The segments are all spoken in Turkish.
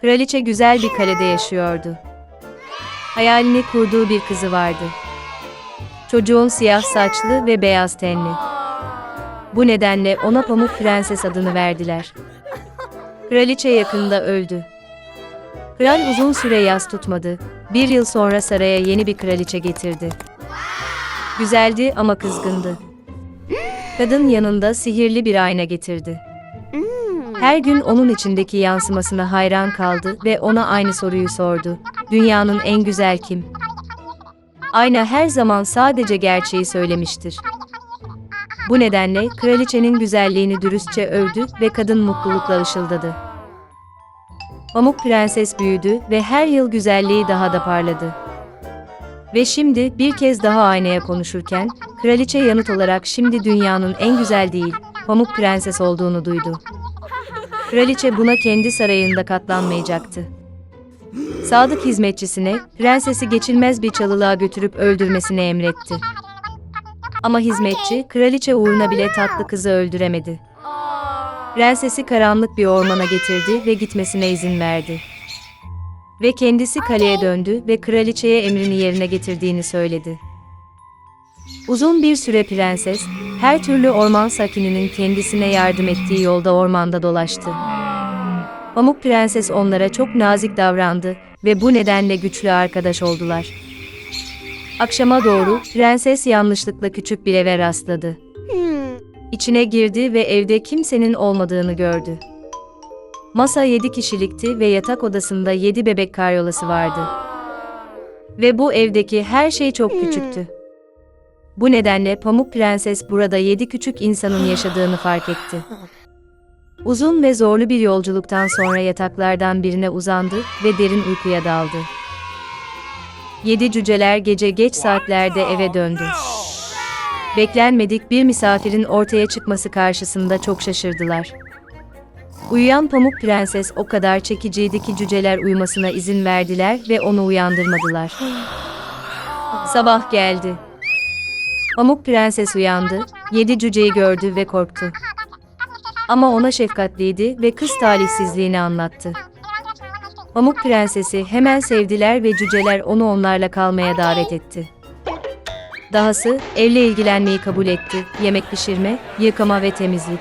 Kraliçe güzel bir kalede yaşıyordu. Hayalini kurduğu bir kızı vardı. Çocuğun siyah saçlı ve beyaz tenli. Bu nedenle ona Pamuk Prenses adını verdiler. Kraliçe yakında öldü. Kral uzun süre yas tutmadı. Bir yıl sonra saraya yeni bir kraliçe getirdi. Güzeldi ama kızgındı. Kadın yanında sihirli bir ayna getirdi. Her gün onun içindeki yansımasına hayran kaldı ve ona aynı soruyu sordu. Dünyanın en güzel kim? Ayna her zaman sadece gerçeği söylemiştir. Bu nedenle kraliçenin güzelliğini dürüstçe övdü ve kadın mutlulukla ışıldadı. Pamuk Prenses büyüdü ve her yıl güzelliği daha da parladı. Ve şimdi bir kez daha aynaya konuşurken, kraliçe yanıt olarak şimdi dünyanın en güzel değil, Pamuk Prenses olduğunu duydu. Kraliçe buna kendi sarayında katlanmayacaktı. Sadık hizmetçisine, prensesi geçilmez bir çalılığa götürüp öldürmesini emretti. Ama hizmetçi, kraliçe uğruna bile tatlı kızı öldüremedi. Prensesi karanlık bir ormana getirdi ve gitmesine izin verdi. Ve kendisi kaleye döndü ve kraliçeye emrini yerine getirdiğini söyledi. Uzun bir süre prenses, her türlü orman sakininin kendisine yardım ettiği yolda ormanda dolaştı. Pamuk Prenses onlara çok nazik davrandı ve bu nedenle güçlü arkadaş oldular. Akşama doğru prenses yanlışlıkla küçük bir eve rastladı. İçine girdi ve evde kimsenin olmadığını gördü. Masa 7 kişilikti ve yatak odasında 7 bebek karyolası vardı. Ve bu evdeki her şey çok küçüktü. Bu nedenle Pamuk Prenses burada 7 küçük insanın yaşadığını fark etti. Uzun ve zorlu bir yolculuktan sonra yataklardan birine uzandı ve derin uykuya daldı. Yedi cüceler gece geç saatlerde eve döndü. Beklenmedik bir misafirin ortaya çıkması karşısında çok şaşırdılar. Uyuyan Pamuk Prenses o kadar çekiciydi ki cüceler uyumasına izin verdiler ve onu uyandırmadılar. Sabah geldi. Pamuk Prenses uyandı, yedi cüceyi gördü ve korktu. Ama ona şefkatliydi ve kız talihsizliğini anlattı. Pamuk Prensesi hemen sevdiler ve cüceler onu onlarla kalmaya davet etti. Dahası evle ilgilenmeyi kabul etti, yemek pişirme, yıkama ve temizlik.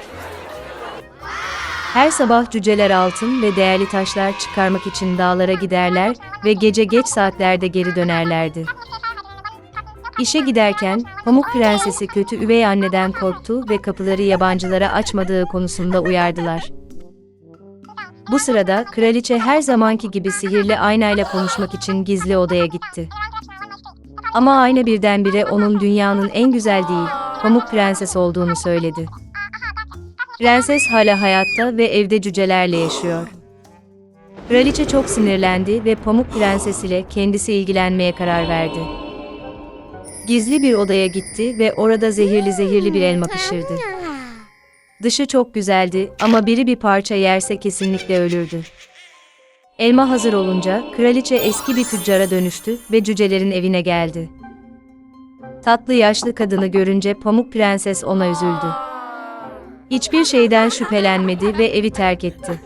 Her sabah cüceler altın ve değerli taşlar çıkarmak için dağlara giderler ve gece geç saatlerde geri dönerlerdi. İşe giderken Pamuk Prensesi kötü üvey anneden korktu ve kapıları yabancılara açmadığı konusunda uyardılar. Bu sırada kraliçe her zamanki gibi sihirli aynayla konuşmak için gizli odaya gitti. Ama ayna birdenbire onun dünyanın en güzel değil, Pamuk Prenses olduğunu söyledi. Prenses hala hayatta ve evde cücelerle yaşıyor. Kraliçe çok sinirlendi ve Pamuk Prenses ile kendisi ilgilenmeye karar verdi. Gizli bir odaya gitti ve orada zehirli zehirli bir elma pişirdi. Dışı çok güzeldi ama biri bir parça yerse kesinlikle ölürdü. Elma hazır olunca kraliçe eski bir tüccara dönüştü ve cücelerin evine geldi. Tatlı yaşlı kadını görünce Pamuk Prenses ona üzüldü. Hiçbir şeyden şüphelenmedi ve evi terk etti.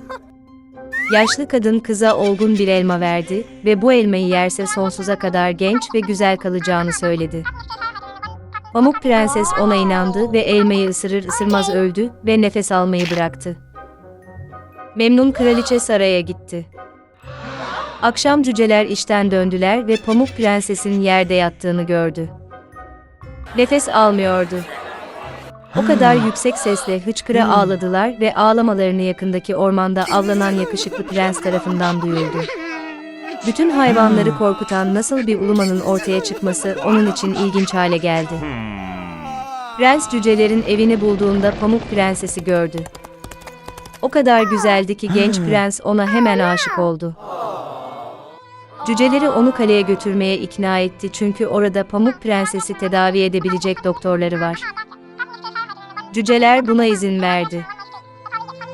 Yaşlı kadın kıza olgun bir elma verdi ve bu elmayı yerse sonsuza kadar genç ve güzel kalacağını söyledi. Pamuk Prenses ona inandı ve elmayı ısırır ısırmaz öldü ve nefes almayı bıraktı. Memnun kraliçe saraya gitti. Akşam cüceler işten döndüler ve Pamuk Prenses'in yerde yattığını gördü. Nefes almıyordu. O kadar yüksek sesle hıçkıra ağladılar ve ağlamalarını yakındaki ormanda avlanan yakışıklı prens tarafından duyuldu. Bütün hayvanları korkutan nasıl bir ulumanın ortaya çıkması onun için ilginç hale geldi. Prens cücelerin evini bulduğunda Pamuk Prensesi gördü. O kadar güzeldi ki genç prens ona hemen aşık oldu. Cüceleri onu kaleye götürmeye ikna etti çünkü orada Pamuk Prensesi tedavi edebilecek doktorları var. Cüceler buna izin verdi.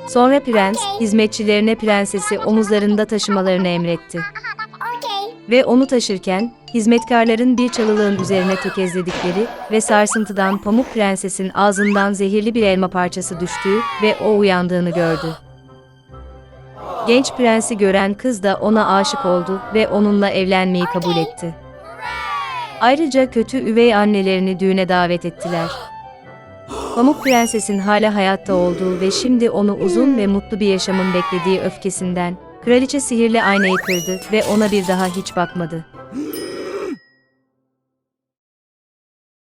Sonra prens, hizmetçilerine prensesi omuzlarında taşımalarını emretti. Ve onu taşırken, hizmetkarların bir çalılığın üzerine tökezledikleri ve sarsıntıdan Pamuk Prenses'in ağzından zehirli bir elma parçası düştüğü ve o uyandığını gördü. Genç prensi gören kız da ona aşık oldu ve onunla evlenmeyi kabul etti. Ayrıca kötü üvey annelerini düğüne davet ettiler. Pamuk Prenses'in hala hayatta olduğu ve şimdi onu uzun ve mutlu bir yaşamın beklediği öfkesinden, kraliçe sihirli aynayı kırdı ve ona bir daha hiç bakmadı.